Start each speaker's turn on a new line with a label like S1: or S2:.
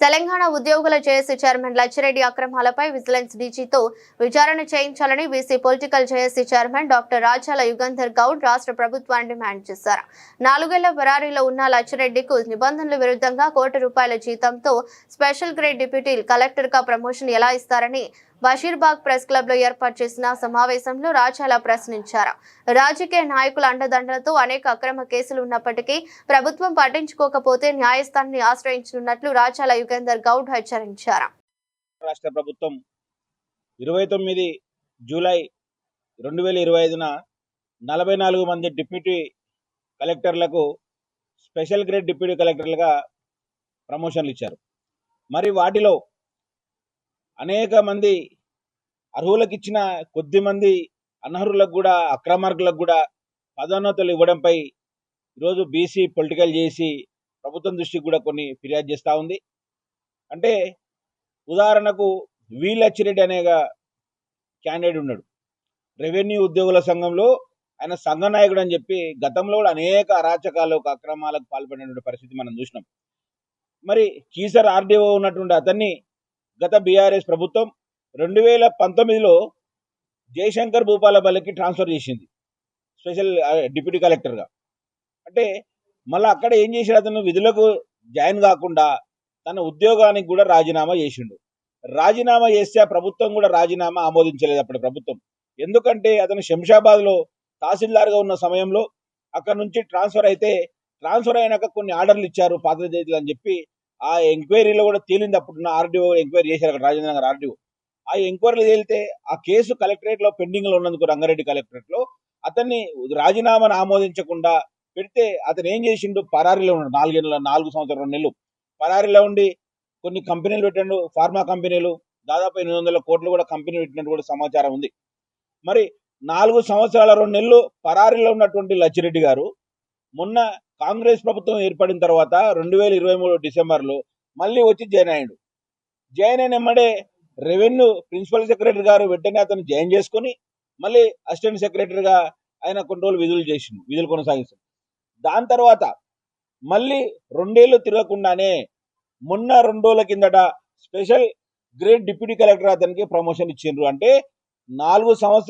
S1: తెలంగాణ ఉద్యోగుల JAC chairman Lachireddy అక్రమాలపై vigilance డీజీతో విచారణ చేయించాలని BC political JAC chairman doctor Rajala Yugandhar Goud రాష్ట్ర ప్రభుత్వాన్ని డిమాండ్ చేశారు. నాలుగేళ్ళ బరారీలో ఉన్న లచ్చిరెడ్డికు నిబంధనల విరుద్ధంగా కోటి రూపాయల జీతంతో స్పెషల్ గ్రేడ్ డిప్యూటీ కలెక్టర్గా ప్రమోషన్ ఎలా ఇస్తారని బషీర్బాగ్ ప్రెస్ క్లబ్లో ఏర్పాటు చేసిన సమావేశంలో రాజాల ప్రశ్నించారు. రాజకీయ నాయకుల అండదండలతో అనేక అక్రమ కేసులు ఉన్నప్పటికీ ప్రభుత్వం పట్టించుకోకపోతే న్యాయస్థానాన్ని ఆశ్రయించనున్నట్లు రాజాల యుగేందర్ గౌడ్ హెచ్చరించారు.
S2: రాష్ట్ర ప్రభుత్వం ఇరవై తొమ్మిది జూలై రెండు వేల ఇరవై ఐదున నలభై నాలుగు మంది డిప్యూటీ కలెక్టర్లకు స్పెషల్ గ్రేడ్ డిప్యూటీ కలెక్టర్లుగా ప్రమోషన్లు ఇచ్చారు. మరి వాటిలో అనేక మంది అర్హులకు ఇచ్చిన కొద్ది మంది అనర్హులకు కూడా అక్రమార్కులకు కూడా పదోన్నతులు ఇవ్వడంపై ఈరోజు బీసీ పొలిటికల్ చేసి ప్రభుత్వం దృష్టికి కూడా కొన్ని ఫిర్యాదు చేస్తూ ఉంది. అంటే ఉదాహరణకు వీలచ్చిరెడ్డి అనేగా క్యాండిడేట్ ఉన్నాడు. రెవెన్యూ ఉద్యోగుల సంఘంలో ఆయన సంఘ నాయకుడు అని చెప్పి గతంలో కూడా అనేక అరాచకాలకు అక్రమాలకు పాల్పడినటువంటి పరిస్థితి మనం చూసినాం. మరి కీసర్ ఆర్డీఓ ఉన్నటువంటి అతన్ని గత బీఆర్ఎస్ ప్రభుత్వం రెండు వేల పంతొమ్మిదిలో జయశంకర్ భూపాలపల్లికి ట్రాన్స్ఫర్ చేసింది. స్పెషల్ డిప్యూటీ కలెక్టర్గా. అంటే మళ్ళీ అక్కడ ఏం చేశాడు అతను? విధులకు జాయిన్ కాకుండా తన ఉద్యోగానికి కూడా రాజీనామా చేసిండు. రాజీనామా చేస్తే ఆ ప్రభుత్వం కూడా రాజీనామా ఆమోదించలేదు అప్పటి ప్రభుత్వం. ఎందుకంటే అతను శంషాబాద్లో తహసీల్దార్గా ఉన్న సమయంలో అక్కడ నుంచి ట్రాన్స్ఫర్ అయితే ట్రాన్స్ఫర్ అయినాక కొన్ని ఆర్డర్లు ఇచ్చారు పాత్ర చేతులు అని చెప్పి ఆ ఎంక్వైరీలో కూడా తేలింది అప్పుడున్న ఆర్డీఓ ఎంక్వైరీ చేశారు అక్కడ రాజేంద్ర నగర్ ఆర్డీఓ. ఆ ఎంక్వైరీలు తేలితే ఆ కేసు కలెక్టరేట్లో పెండింగ్లో ఉన్నందుకు రంగారెడ్డి కలెక్టరేట్లో అతన్ని రాజీనామాను ఆమోదించకుండా పెడితే అతను ఏం చేసిండు? పరారీలో ఉన్నాడు. నాలుగేళ్ళ నాలుగు సంవత్సరాలు రెండు నెలలు. పరారీలో ఉండి కొన్ని కంపెనీలు పెట్టాడు ఫార్మా కంపెనీలు. దాదాపు ఎనిమిది వందల కోట్లు కూడా కంపెనీ పెట్టినట్టు కూడా సమాచారం ఉంది. మరి నాలుగు సంవత్సరాల రెండు నెలలు పరారీలో ఉన్నటువంటి లచ్చిరెడ్డి గారు మొన్న కాంగ్రెస్ ప్రభుత్వం ఏర్పడిన తర్వాత రెండు వేల ఇరవై మూడు డిసెంబర్లో మళ్ళీ వచ్చి జాయిన్ అయ్యాడు. జాయిన్ అయిన ఎమ్మడే రెవెన్యూ ప్రిన్సిపల్ సెక్రటరీ గారు వెంటనే అతను జాయిన్ చేసుకొని మళ్ళీ అసిస్టెంట్ సెక్రటరీగా ఆయన కొన్ని రోజులు విధులు చేసిండు విధులు కొనసాగిస్తుంది దాని తర్వాత మళ్ళీ రెండేళ్ళు తిరగకుండానే మొన్న రెండు రోజుల కిందట స్పెషల్ గ్రేడ్ డిప్యూటీ కలెక్టర్ అతనికి ప్రమోషన్ ఇచ్చిండ్రు. అంటే నాలుగు సంవత్సరాలు